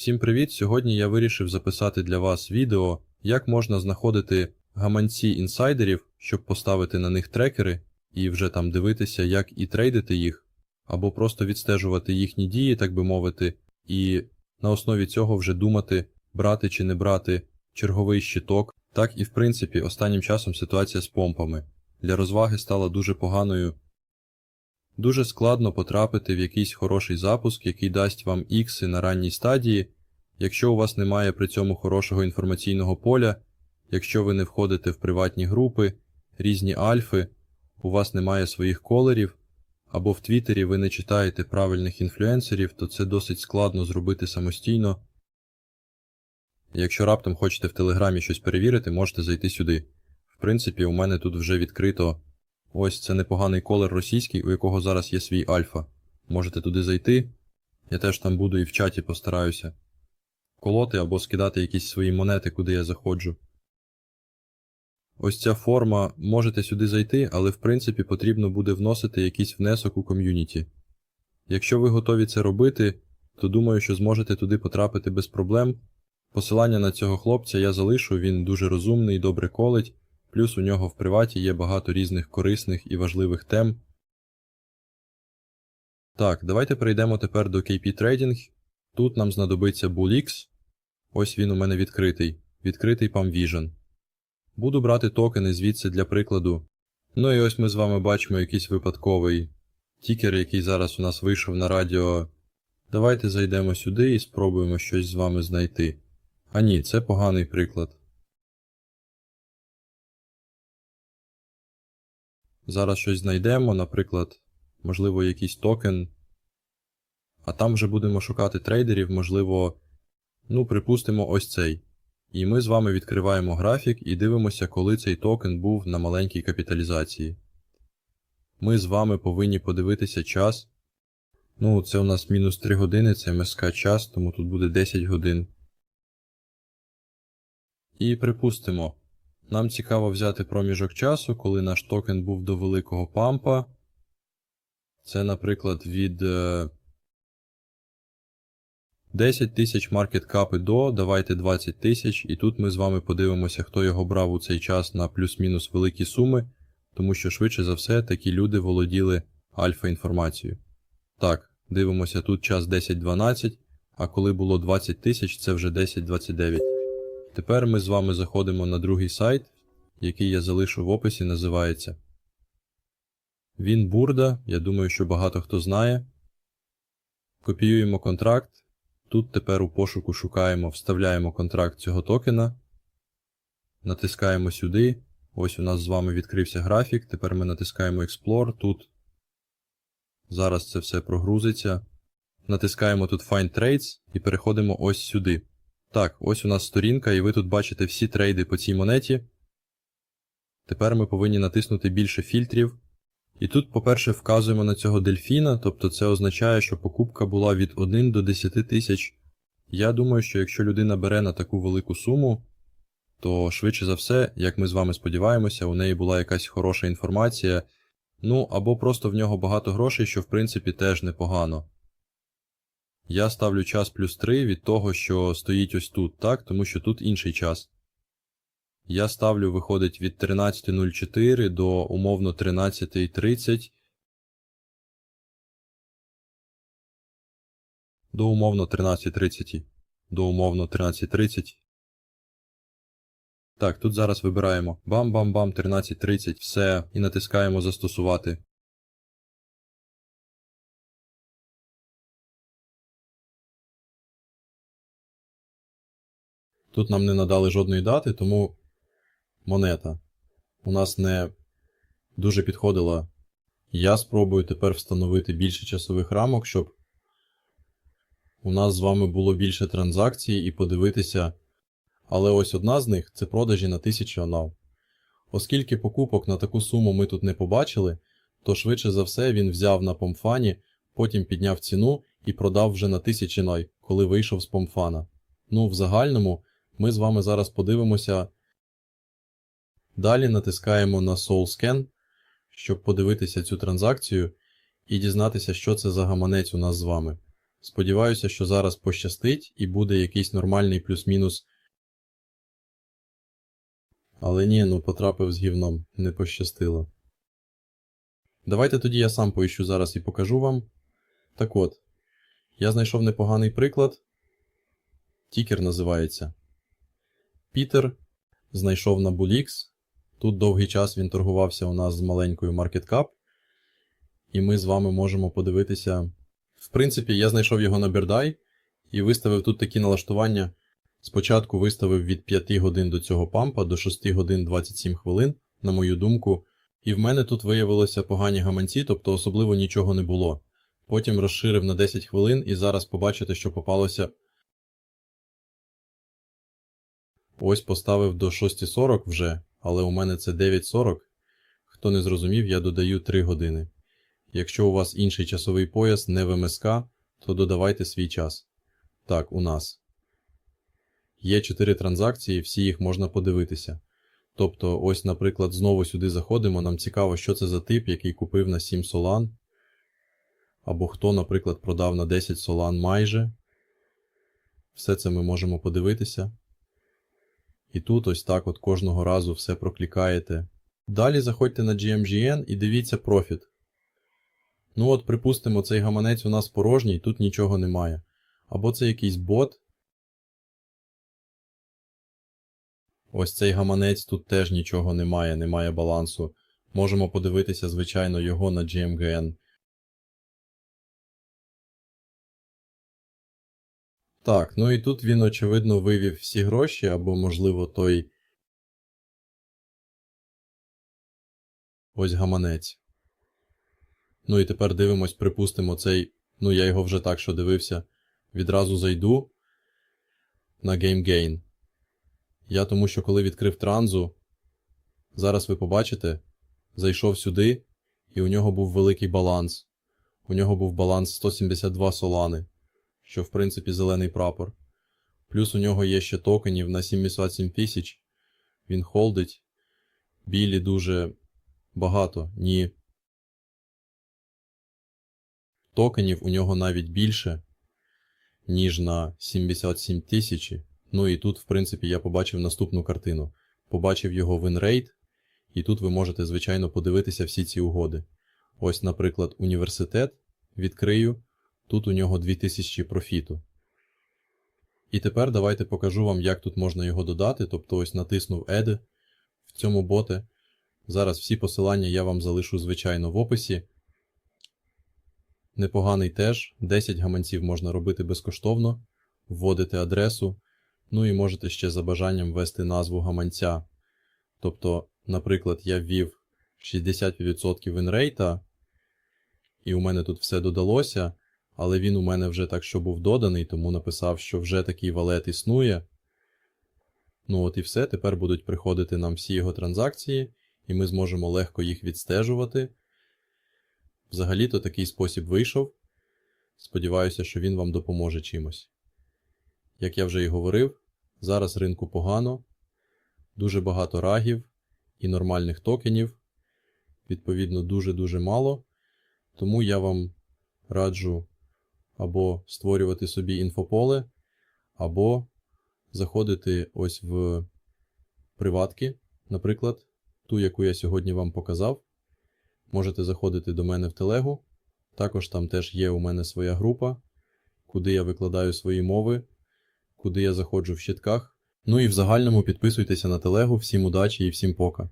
Всім привіт! Сьогодні я вирішив записати для вас відео, як можна знаходити гаманці інсайдерів, щоб поставити на них трекери і вже там дивитися, як і трейдити їх, або просто відстежувати їхні дії, так би мовити, і на основі цього вже думати, брати чи не брати черговий щиток. Так і в принципі останнім часом ситуація з помпами для розваги стала дуже поганою. Дуже складно потрапити в якийсь хороший запуск, який дасть вам ікси на ранній стадії, якщо у вас немає при цьому хорошого інформаційного поля, якщо ви не входите в приватні групи, різні альфи, у вас немає своїх колерів, або в Твіттері ви не читаєте правильних інфлюенсерів, то це досить складно зробити самостійно. Якщо раптом хочете в Телеграмі щось перевірити, можете зайти сюди. В принципі, у мене тут вже відкрито ось це непоганий колер російський, у якого зараз є свій альфа. Можете туди зайти. Я теж там буду і в чаті постараюся колоти або скидати якісь свої монети, куди я заходжу. Ось ця форма, можете сюди зайти, але в принципі потрібно буде вносити якийсь внесок у ком'юніті. Якщо ви готові це робити, то думаю, що зможете туди потрапити без проблем. Посилання на цього хлопця я залишу, він дуже розумний, добре колить, плюс у нього в приваті є багато різних корисних і важливих тем. Так, давайте перейдемо тепер до KP Trading. Тут нам знадобиться BullX. Ось він у мене відкритий. Відкритий Palm Vision. Буду брати токени звідси для прикладу. Ну і ось ми з вами бачимо якийсь випадковий тікер, який зараз у нас вийшов на радіо. Давайте зайдемо сюди і спробуємо щось з вами знайти. А ні, це поганий приклад. Зараз щось знайдемо, наприклад, можливо, якийсь токен. А там вже будемо шукати трейдерів, можливо, ну, припустимо, ось цей. І ми з вами відкриваємо графік і дивимося, коли цей токен був на маленькій капіталізації. Ми з вами повинні подивитися час. Ну, це у нас мінус 3 години, це МСК час, тому тут буде 10 годин. І припустимо, нам цікаво взяти проміжок часу, коли наш токен був до великого пампа. Це, наприклад, від е, 10 тисяч маркеткапи до, давайте 20 тисяч, і тут ми з вами подивимося, хто його брав у цей час на плюс-мінус великі суми, тому що швидше за все такі люди володіли альфа-інформацією. Так, дивимося, тут час 10-12, а коли було 20 тисяч, це вже 10-29. Тепер ми з вами заходимо на другий сайт, який я залишу в описі, називається. Він бурда, я думаю, що багато хто знає. Копіюємо контракт. Тут тепер у пошуку шукаємо, вставляємо контракт цього токена. Натискаємо сюди. Ось у нас з вами відкрився графік. Тепер ми натискаємо Explore тут. Зараз це все прогрузиться. Натискаємо тут Find Trades і переходимо ось сюди. Так, ось у нас сторінка, і ви тут бачите всі трейди по цій монеті. Тепер ми повинні натиснути більше фільтрів. І тут, по-перше, вказуємо на цього дельфіна, тобто це означає, що покупка була від 1 до 10 тисяч. Я думаю, що якщо людина бере на таку велику суму, то швидше за все, як ми з вами сподіваємося, у неї була якась хороша інформація, ну або просто в нього багато грошей, що в принципі теж непогано. Я ставлю час плюс 3 від того, що стоїть ось тут, так, тому що тут інший час. Я ставлю, виходить, від 13.04 до умовно 13.30. До умовно 13.30. До умовно 13.30. Так, тут зараз вибираємо бам-бам-бам 13.30, все, і натискаємо застосувати. Тут нам не надали жодної дати, тому монета у нас не дуже підходила. Я спробую тепер встановити більше часових рамок, щоб у нас з вами було більше транзакцій і подивитися. Але ось одна з них це продажі на 1000 онав. Оскільки покупок на таку суму ми тут не побачили, то швидше за все він взяв на помфані, потім підняв ціну і продав вже на 1000 ной, коли вийшов з помфана. Ну, в загальному, ми з вами зараз подивимося. Далі натискаємо на SoulScan, щоб подивитися цю транзакцію і дізнатися, що це за гаманець у нас з вами. Сподіваюся, що зараз пощастить і буде якийсь нормальний плюс-мінус. Але ні, ну потрапив з гівном, не пощастило. Давайте тоді я сам поіщу зараз і покажу вам. Так от, я знайшов непоганий приклад. Тікер називається. Пітер знайшов на Bulix. Тут довгий час він торгувався у нас з маленькою Market Cap. І ми з вами можемо подивитися. В принципі, я знайшов його на Бірдай і виставив тут такі налаштування. Спочатку виставив від 5 годин до цього пампа до 6 годин 27 хвилин, на мою думку. І в мене тут виявилося погані гаманці, тобто особливо нічого не було. Потім розширив на 10 хвилин і зараз побачите, що попалося. Ось поставив до 6.40 вже, але у мене це 9.40. Хто не зрозумів, я додаю 3 години. Якщо у вас інший часовий пояс не в МСК, то додавайте свій час. Так, у нас. Є 4 транзакції, всі їх можна подивитися. Тобто, ось, наприклад, знову сюди заходимо, нам цікаво, що це за тип, який купив на 7 солан. Або хто, наприклад, продав на 10 солан майже. Все це ми можемо подивитися. І тут ось так от кожного разу все проклікаєте. Далі заходьте на GMGN і дивіться профіт. Ну от, припустимо, цей гаманець у нас порожній, тут нічого немає. Або це якийсь бот. Ось цей гаманець тут теж нічого немає, немає балансу. Можемо подивитися, звичайно, його на GMGN. Так, ну і тут він, очевидно, вивів всі гроші, або, можливо, той. Ось гаманець. Ну і тепер дивимось, припустимо, цей. Ну, я його вже так що дивився. Відразу зайду на GameGain. Я тому що коли відкрив транзу, зараз ви побачите, зайшов сюди, і у нього був великий баланс. У нього був баланс 172 солани, що в принципі зелений прапор. Плюс у нього є ще токенів на 77 тисяч. Він холдить. Білі дуже багато, ні. Токенів у нього навіть більше, ніж на 77 тисячі. Ну і тут, в принципі, я побачив наступну картину. Побачив його винрейт, і тут ви можете, звичайно, подивитися всі ці угоди. Ось, наприклад, університет відкрию, тут у нього 2000 профіту. І тепер давайте покажу вам, як тут можна його додати. Тобто ось натиснув Add в цьому боте. Зараз всі посилання я вам залишу, звичайно, в описі. Непоганий теж, 10 гаманців можна робити безкоштовно, вводити адресу. Ну і можете ще за бажанням ввести назву гаманця. Тобто, наприклад, я ввів 60% винрейта, і у мене тут все додалося, але він у мене вже так що був доданий, тому написав, що вже такий валет існує. Ну от і все, тепер будуть приходити нам всі його транзакції, і ми зможемо легко їх відстежувати. Взагалі-то такий спосіб вийшов. Сподіваюся, що він вам допоможе чимось. Як я вже і говорив, зараз ринку погано, дуже багато рагів і нормальних токенів, відповідно, дуже-дуже мало. Тому я вам раджу або створювати собі інфополе, або заходити ось в приватки, наприклад, ту, яку я сьогодні вам показав. Можете заходити до мене в телегу. Також там теж є у мене своя група, куди я викладаю свої мови куди я заходжу в щитках. Ну і в загальному підписуйтеся на телегу, всім удачі і всім пока.